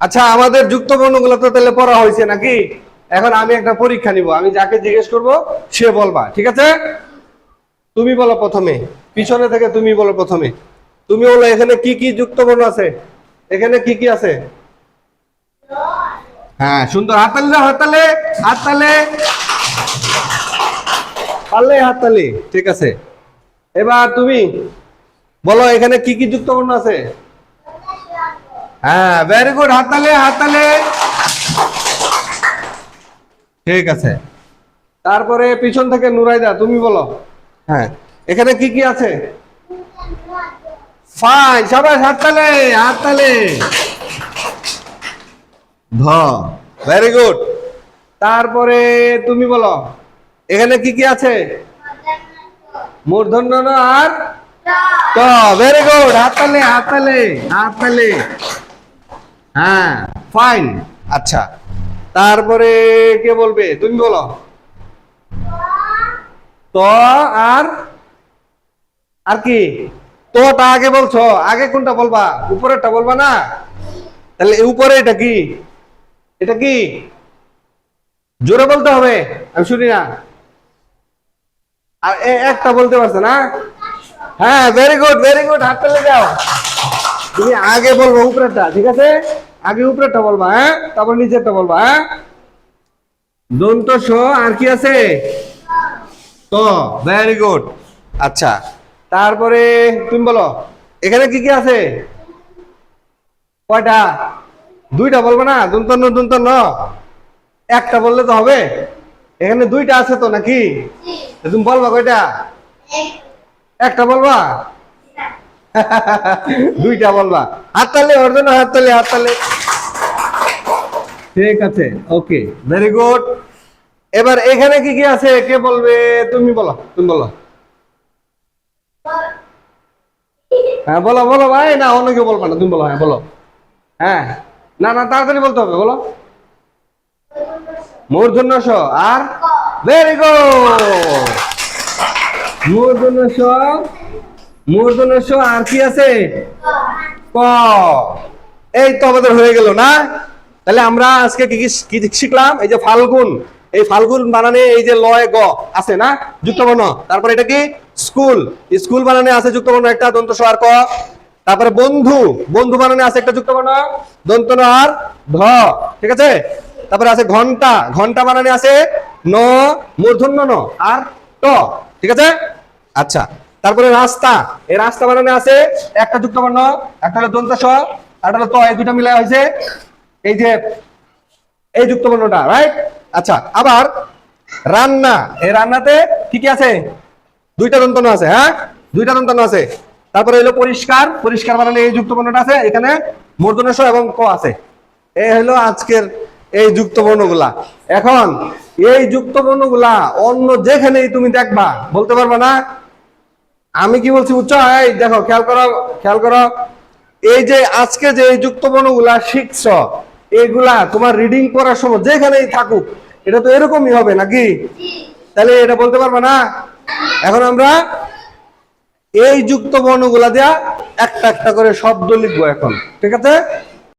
আচ্ছা আমাদের যুক্ত বর্ণগুলো তো তাহলে পড়া হয়েছে নাকি? এখন আমি একটা পরীক্ষা নিব, আমি যাকে জিজ্ঞেস করব, সে বলবা, ঠিক আছে? তুমি বলো প্রথমে, পিছনে থেকে তুমি বলো প্রথমে। তুমি বলো, এখানে কি কি যুক্ত বর্ণ আছে? এখানে কি কি আছে? হ্যাঁ সুন্দর, হাততালি দাও, হাততালে হাততালে। পারলে হাততালি, ঠিক আছে। এবার তুমি বলো, এখানে কি কি যুক্ত বর্ণ আছে? হ্যাঁ ভেরি গুড হাততালে হাততালে। ঠিক আছে। তারপরে পিছন থেকে নুরাইদা তুমি বলো। হ্যাঁ এখানে কি কি আছে? ফাইন সবাই হাততালে হাততালে। ধ ভেরি গুড তারপরে তুমি বলো এখানে কি কি আছে? মূর্ধন্য ন আর? তো ভেরি গুড হাততালে হাততালে হাততালে। হ্যাঁ ফাইন আচ্ছা। তারপরে কে বলবে? তুমি বলো। তো আর আর কি? তোটা আগে বলছো। আগে কোনটা বলবা? উপরেরটা বলবা না? তাহলে উপরে এটা কি? এটা কি? জোরে বলতে হবে। আমি শুনি না। আর এ- একটা বলতে পারছ না? হ্যাঁ ভেরি গুড ভেরি গুড হাত তালে যাও। তুমি আগে বলব উপরেরটা ঠিক আছে? আগে উপরেরটা বলবা হ্যাঁ? তারপর নিচেরটা বলবা হ্যাঁ? দন্ত স আর কি আছে? তো ভেরি গুড আচ্ছা তারপরে তুমি বলো এখানে কি কি আছে? কয়টা? দুইটা বলব না? দন্তন্য দন্তন্য একটা বললে তো হবে। এখানে দুইটা আছে তো নাকি? তুমি বলবা কয়টা? একটা বলবা? দুইটা। বলবা। হাত তালে ওর জন্য হাত তালে হাত তালে ঠিক আছে ওকে ভেরি গুড এবার এখানে কি কি আছে? কে বলবে? তুমি বলো তুমি বলো। হ্যাঁ বলো বলো ভাই। না, অন্য কেউ বলবা না। তুমি বলো হ্যাঁ বলো। হ্যাঁ না না, তাড়াতাড়ি বলতে হবে, বলো। মূর্ধন্য স, আর? ভেরি গুড মূর্ধন্য স মূর্ধন্য স, আর কি আছে? ক। এই তো আমাদের হয়ে গেল, না? তাহলে আমরা আজকে কি কি- শিখলাম? এই যে ফাল্গুন। এই ফাল্গুন বানানে এই যে লয় গ আছে না? যুক্তবর্ণ। তারপরে এটা কি? স্কুল। স্কুল বানানে আছে যুক্তবর্ণ একটা, দন্ত স আর ক। তারপরে বন্ধু। বন্ধু বানানে আছে একটা যুক্তবর্ণ। দন্ত আর ধ। ঠিক আছে? তারপরে আছে ঘণ্টা। ঘণ্টা বানানে আছে ন, মূর্ধন্য ন আর ট। ঠিক আছে? আচ্ছা। তারপরে রাস্তা। এই রাস্তা বানানে আছে একটা যুক্তবর্ণ, একটা হলো দন্ত স, আর হলো ত। এই দুটা মিলাই হয়েছে এই যে, এই যুক্তবর্ণটা রাইট আচ্ছা আবার রান্না, এই রান্নাতে কি কি আছে? দুইটা দন্তন্য আছে হ্যাঁ? দুইটা দন্তন্য আছে। তারপরে হলো পরিষ্কার পরিষ্কার বানালে এই যুক্তবর্ণটা আছে, এখানে মূর্ধন্য স এবং ক আছে। এই হলো আজকের এই যুক্তবর্ণগুলা। এখন, এই যুক্তবর্ণগুলা অন্য যেখানেই তুমি দেখবা, বলতে পারবা না। আমি কি বলছি উচ্চ এই দেখো, খেয়াল করো খেয়াল করো। এই যে আজকে যে এই যুক্তবর্ণগুলা শিখছ এগুলা তোমার রিডিং করার সময় যেখানেই থাকুক এটা তো এরকমই হবে নাকি? তাহলে এটা বলতে পারবে না? এখন আমরা এই যুক্ত বর্ণগুলা দেয়া একটা একটা করে শব্দ লিখব এখন ঠিক আছে?